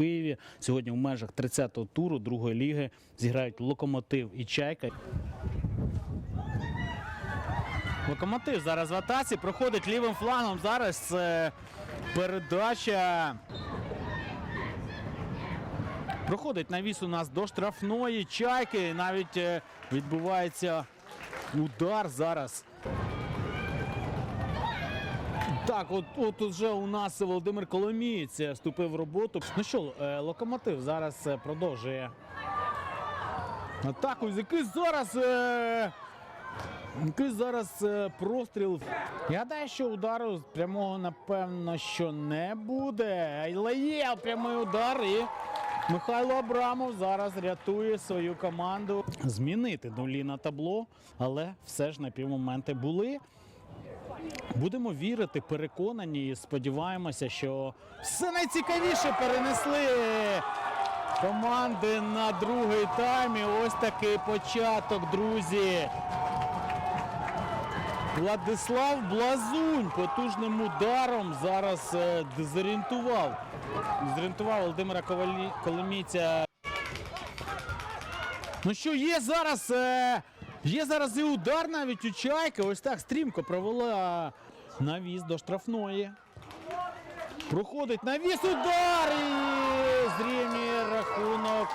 Києві. Сьогодні в межах 30-го туру другої ліги зіграють локомотив і чайка. Локомотив зараз в атаці проходить лівим флангом. Зараз е, передача. Проходить навіс у нас до штрафної чайки. Навіть е, відбувається удар зараз. Так, от, от уже у нас Володимир Коломієць е, вступив в роботу. Ну що, е, локомотив зараз е, продовжує атаку. Який зараз. Який зараз простріл. Я гадаю, що удару з прямого, напевно, що не буде. Але є прямий удар і Михайло Абрамов зараз рятує свою команду. Змінити нулі на табло, але все ж на півмоменти були. Будемо вірити, переконані і сподіваємося, що все найцікавіше перенесли команди на другий тайм. І ось такий початок, друзі. Владислав Блазунь потужним ударом зараз е, дезорієнтував. Дезорієнтував Володимира Ковалі... Коломійця. Ну що, є зараз. Е... Є зараз і удар навіть у чайки. Ось так стрімко провела навіс до штрафної. Проходить навіс удар і зрівнює рахунок.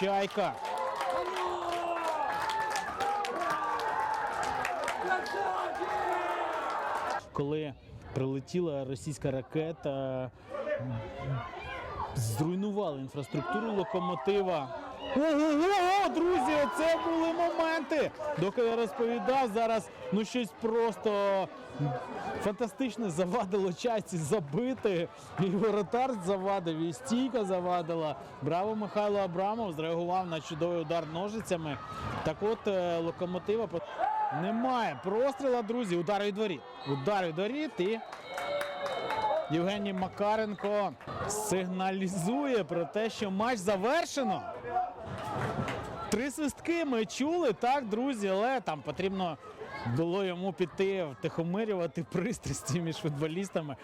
Чайка. Коли прилетіла російська ракета, зруйнували інфраструктуру локомотива. Ого, друзі, це були моменти. Доки я розповідав зараз, ну щось просто фантастичне завадило часі забити. І воротар завадив, і стійка завадила. Браво Михайло Абрамов зреагував на чудовий удар ножицями. Так от е, локомотива немає простріла, друзі. Удар від воріт. Удар від воріт і Євгеній Макаренко сигналізує про те, що матч завершено. Три свистки ми чули, так, друзі, але там потрібно було йому піти втихомирювати пристрасті між футболістами.